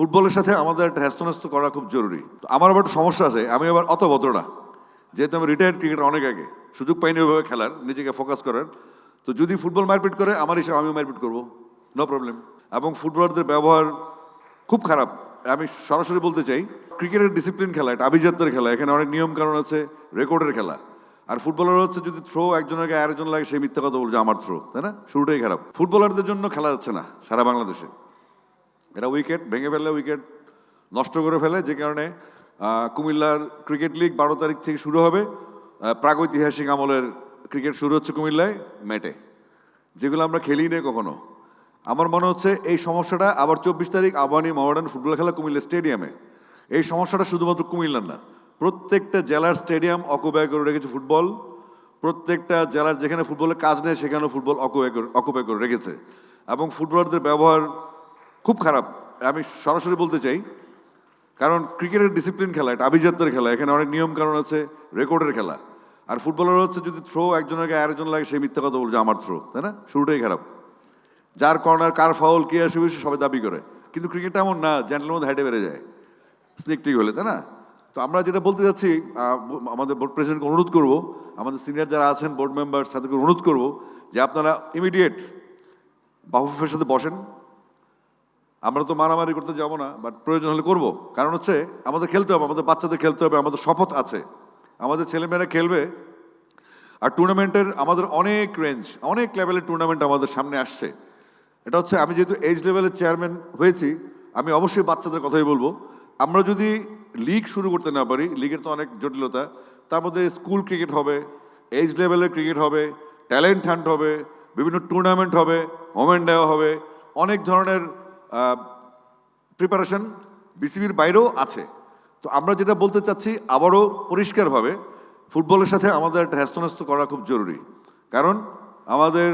ফুটবলের সাথে আমাদের একটা হ্যাস্তন্যস্ত করা খুব জরুরি। আমার আবার একটা সমস্যা আছে, আমি আবার অত ভদ্র না। যেহেতু আমি রিটায়ার্ড ক্রিকেটার অনেক আগে, সুযোগ পাইনি ওইভাবে খেলার, নিজেকে ফোকাস করার। তো যদি ফুটবল মারপিট করে, আমার হিসাবে আমিও মারপিট করব নো প্রবলেম এবং ফুটবলারদের ব্যবহার খুব খারাপ। আমি সরাসরি বলতে চাই ক্রিকেটের ডিসিপ্লিন খেলা, এটা আভিজাত্যের খেলা, এখানে অনেক নিয়ম কারণ আছে রেকর্ডের খেলা। আর ফুটবলার হচ্ছে যদি থ্রো একজনের গায়ে আরেকজন লাগে সেই মিথ্যা কথা বলছে, আমার থ্রো তাই না? শুরুটাই খারাপ। ফুটবলারদের জন্য খেলা যাচ্ছে না, সারা বাংলাদেশে। এরা উইকেট ভেঙে ফেলে উইকেট নষ্ট করে ফেলে, যে কারণে কুমিল্লার ক্রিকেট লিগ বারো তারিখ থেকে শুরু হবে। প্রাগৈতিহাসিক আমলের ক্রিকেট শুরু হচ্ছে কুমিল্লায় ম্যাটে যেগুলো আমরা খেলি নেই কখনো। আমার মনে হচ্ছে এই সমস্যাটা আবার চব্বিশ তারিখ আবানি মডার্ন ফুটবল খেলা কুমিল্লা স্টেডিয়ামে। এই সমস্যাটা শুধুমাত্র কুমিল্লার না, প্রত্যেকটা জেলার স্টেডিয়াম অকুপাই করে রেখেছে ফুটবল। প্রত্যেকটা জেলার যেখানে ফুটবলের কাজ নেই, সেখানেও ফুটবল অকুপাই করে রেখেছে। এবং ফুটবলারদের ব্যবহার খুব খারাপ। আমি সরাসরি বলতে চাই, কারণ ক্রিকেটের ডিসিপ্লিন খেলা, এটা আভিজাত্যের খেলা, এখানে অনেক নিয়ম কারণ আছে, রেকর্ডের খেলা। আর ফুটবলার হচ্ছে যদি থ্রো একজনের গায়ে আরেকজন লাগে সেই মিথ্যা কথা বলছে, আমার থ্রো তাই না? শুরুটাই খারাপ। যার কর্নার কার ফাউল কে আসবে সবাই দাবি করে। কিন্তু ক্রিকেটটা এমন না জ্যান্টেলের মধ্যে হাইটে বেড়ে যায়। স্নিক টিক হলে, তাই না? তো আমরা যেটা বলতে যাচ্ছি আমাদের বোর্ড প্রেসিডেন্টকে অনুরোধ করব, আমাদের সিনিয়র যারা আছেন বোর্ড মেম্বার তাদেরকে অনুরোধ করব, যে আপনারা ইমিডিয়েট বাফুফের সাথে বসেন। আমরা তো মারামারি করতে যাব না বাট প্রয়োজন হলে করব। কারণ হচ্ছে, আমাদের খেলতে হবে, আমাদের বাচ্চাদের খেলতে হবে, আমাদের শপথ আছে। আমাদের ছেলেমেয়েরা খেলবে, আর টুর্নামেন্টের আমাদের অনেক রেঞ্জ অনেক লেভেলের টুর্নামেন্ট আমাদের সামনে আসছে। এটা হচ্ছে, আমি যেহেতু এজ লেভেলের চেয়ারম্যান হয়েছি, আমি অবশ্যই বাচ্চাদের কথাই বলব। আমরা যদি লিগ শুরু করতে না পারি লিগের তো অনেক জটিলতা, তার মধ্যে স্কুল ক্রিকেট হবে এজ লেভেলের ক্রিকেট হবে ট্যালেন্ট হান্ট হবে, বিভিন্ন টুর্নামেন্ট হবে ওমেন দেওয়া হবে, অনেক ধরনের প্রিপারেশন বিসিবির বাইরেও আছে। তো আমরা যেটা বলতে চাচ্ছি, আবারও পরিষ্কারভাবে ফুটবলের সাথে আমাদের একটা হ্যাস্তন্যস্ত করা খুব জরুরি। কারণ আমাদের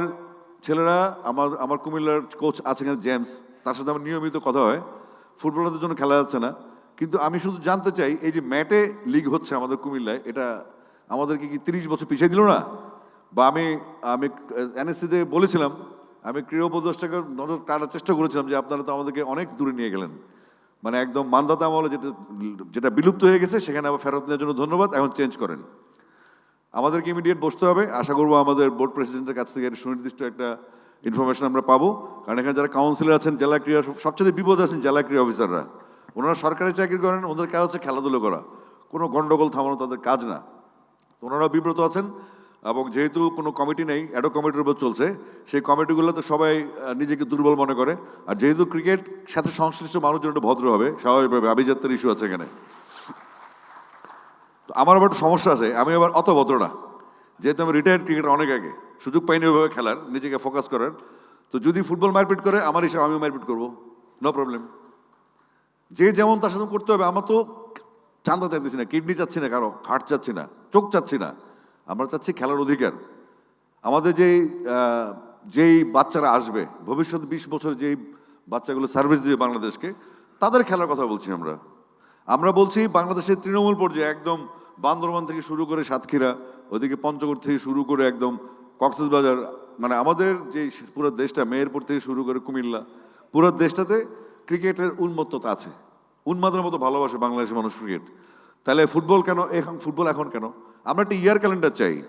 ছেলেরা, আমার আমার কুমিল্লার কোচ আছে এখানে জেমস তার সাথে আমার নিয়মিত কথা হয়। ফুটবলারদের জন্য খেলা যাচ্ছে না। কিন্তু আমি শুধু জানতে চাই, এই যে ম্যাটে লিগ হচ্ছে আমাদের কুমিল্লায়, এটা আমাদেরকে কি তিরিশ বছর পিছিয়ে দিল না? বা আমি আমি এনএসসিতে বলেছিলাম আমি ক্রীড়া উপদেষ্টাকে নজর টানার চেষ্টা করেছিলাম যে আপনারা তো আমাদেরকে অনেক দূরে নিয়ে গেলেন। মানে একদম মান্দাতা আমলে যেটা যেটা বিলুপ্ত হয়ে গেছে, সেখানে আবার ফেরত নেওয়ার জন্য ধন্যবাদ, এখন চেঞ্জ করেন। আমাদেরকে ইমিডিয়েট বসতে হবে। আশা করব আমাদের বোর্ড প্রেসিডেন্টের কাছ থেকে সুনির্দিষ্ট একটা ইনফরমেশন আমরা পাবো। কারণ এখানে যারা কাউন্সিলর আছেন, জেলা ক্রীড়া, সবচেয়ে বিপদ আছেন জেলা ক্রীড়া অফিসাররা ওনারা সরকারি চাকরি করেন ওদের কাজ হচ্ছে খেলাধুলো করা। কোনো গণ্ডগোল থামানো তাদের কাজ না। ওনারা বিব্রত আছেন। এবং যেহেতু কোনো কমিটি নেই, অ্যাডো কমিটির উপর চলছে, সেই কমিটিগুলোতে সবাই নিজেকে দুর্বল মনে করে। আর যেহেতু ক্রিকেট সাথে সংশ্লিষ্ট মানুষজন একটু ভদ্র হবে, স্বাভাবিকভাবে আভিজাত্যের ইস্যু আছে এখানে। তো আমার আবার একটা সমস্যা আছে, আমি আবার অত ভদ্র না। যেহেতু আমি রিটায়ার্ড ক্রিকেটার অনেক আগে, সুযোগ পাইনি ওইভাবে খেলার, নিজেকে ফোকাস করার। তো যদি ফুটবল মারপিট করে, আমার হিসাবে আমিও মারপিট করব নো প্রবলেম যে যেমন তার সাথে করতে হবে, আমার তো চান্দা চাইতেছি না, কিডনি চাচ্ছি না কারও হার্ট চাচ্ছি না, চোখ চাচ্ছি না। আমরা চাচ্ছি খেলার অধিকার। আমাদের যেই যেই বাচ্চারা আসবে, ভবিষ্যৎ বিশ বছর যেই বাচ্চাগুলো সার্ভিস দিবে বাংলাদেশকে, তাদের খেলার কথা বলছি আমরা। আমরা বলছি বাংলাদেশের তৃণমূল পর্যায়ে একদম বান্দরবান থেকে শুরু করে সাতক্ষীরা, ওদিকে পঞ্চগড় থেকে শুরু করে একদম কক্সবাজার মানে আমাদের যে পুরো দেশটা, মেহেরপুর থেকে শুরু করে কুমিল্লা, পুরো দেশটাতে ক্রিকেটের উন্মত্ততা আছে। উন্মাদের মতো ভালোবাসে বাংলাদেশের মানুষ ক্রিকেট। তাহলে ফুটবল কেন, এখন, ফুটবল এখন কেন? আমরা একটা ইয়ার ক্যালেন্ডার চাই।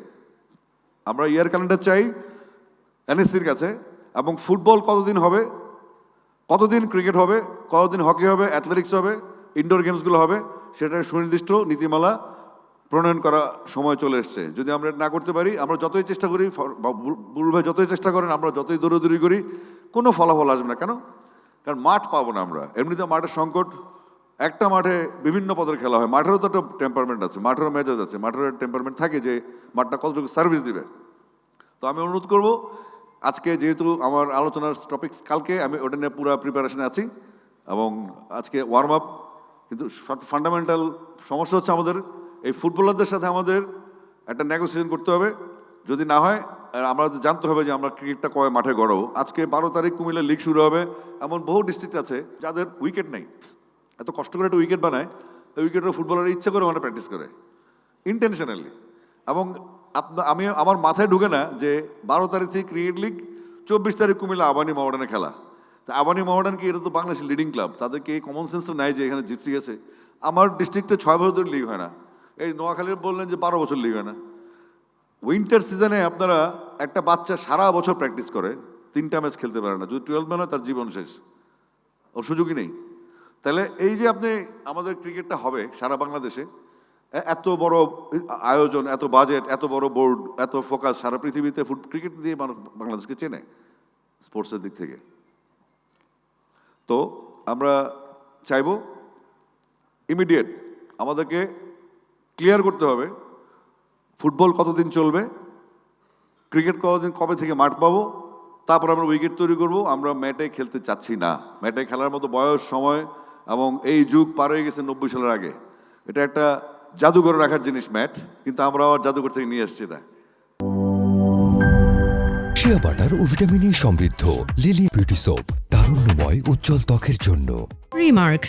আমরা ইয়ার ক্যালেন্ডার চাই এনএসসির কাছে এবং ফুটবল কতদিন হবে, কতদিন ক্রিকেট হবে, কতদিন হকি হবে অ্যাথলেটিক্স হবে ইনডোর গেমসগুলো হবে সেটা সুনির্দিষ্ট নীতিমালা প্রণয়ন করা সময় চলে এসছে। যদি আমরা না করতে পারি, আমরা যতই চেষ্টা করি, ফ- বা বুল- ভাই যতই চেষ্টা করেন, আমরা যতই দৌড়াদৌড়ি করি, কোনো ফলাফল আসবে না। কেন? কারণ মাঠ পাবো না আমরা। এমনিতে মাঠের সংকট একটা মাঠে বিভিন্ন পদের খেলা হয়। মাঠেরও তো একটা টেম্পারমেন্ট আছে, মাঠেরও মেজাজ আছে, মাঠেরও টেম্পারমেন্ট থাকে যে মাঠটা কতটুকু সার্ভিস দিবে। তো আমি অনুরোধ করব, আজকে যেহেতু আমার আলোচনার টপিকস কালকে, আমি ওটা নিয়ে পুরো প্রিপারেশনে আছি এবং আজকে ওয়ার্ম আপ কিন্তু ফান্ডামেন্টাল সমস্যা হচ্ছে আমাদের, এই ফুটবলারদের সাথে আমাদের একটা নেগোসিয়েশন করতে হবে। যদি না হয় আমরা জানতে হবে যে আমরা ক্রিকেটটা কয় মাঠে গড়াবো। আজকে বারো তারিখ কুমিল্লা লিগ শুরু হবে, এমন বহু ডিস্ট্রিক্ট আছে যাদের উইকেট নেই। এত কষ্ট করে একটা উইকেট বানায়, ওই উইকেটের ফুটবলার ইচ্ছে করে ওখানে প্র্যাকটিস করে ইন্টেনশনালি এবং আপনা, আমি, আমার মাথায় ঢুকে না যে বারো তারিখ ক্রিকেট লিগ চব্বিশ তারিখ কুমিল্লা আবানি মডার্নে খেলা। তা আবানি মোহামেডান কি, এটা তো বাংলাদেশের লিডিং ক্লাব তাদেরকে এই কমন সেন্সটা নাই যে এখানে জিততে গেছে। আমার ডিস্ট্রিক্টে ছয় বছর ধরে লিগ হয় না। এই নোয়াখালীর বললেন যে বারো বছর লিগ হয় না। উইন্টার সিজনে আপনারা একটা বাচ্চা সারা বছর প্র্যাকটিস করে, তিনটা ম্যাচ খেলতে পারে না। যদি টুয়েলভ ম্যান হয় তার জীবন শেষ। ওর সুযোগই নেই। তাহলে এই যে আপনি আমাদের ক্রিকেটটা হবে সারা বাংলাদেশে এত বড় আয়োজন, এত বাজেট এত বড় বোর্ড এত ফোকাস সারা পৃথিবীতে ফুট ক্রিকেট দিয়ে মানুষ বাংলাদেশকে চেনে স্পোর্টসের দিক থেকে। তো আমরা চাইব ইমিডিয়েট আমাদেরকে ক্লিয়ার করতে হবে ফুটবল কতদিন চলবে ক্রিকেট কতদিন, কবে থেকে মাঠ পাবো, তারপর আমরা উইকেট তৈরি করব, আমরা ম্যাটে খেলতে চাচ্ছি না। ম্যাটে খেলার মতো বয়স, সময় এবং এই যুগ পার হয়ে গেছে নব্বই সালের আগে। এটা একটা জাদুঘর রাখার জিনিস ম্যাট কিন্তু আমরা আবার জাদুঘর থেকে নিয়ে আসছি এটা। শিয়া বাটার ও ভিটামিন সমৃদ্ধ লিলি বিউটি সোপ তারুণ্যময় উজ্জ্বল ত্বকের জন্য। রিমার্ক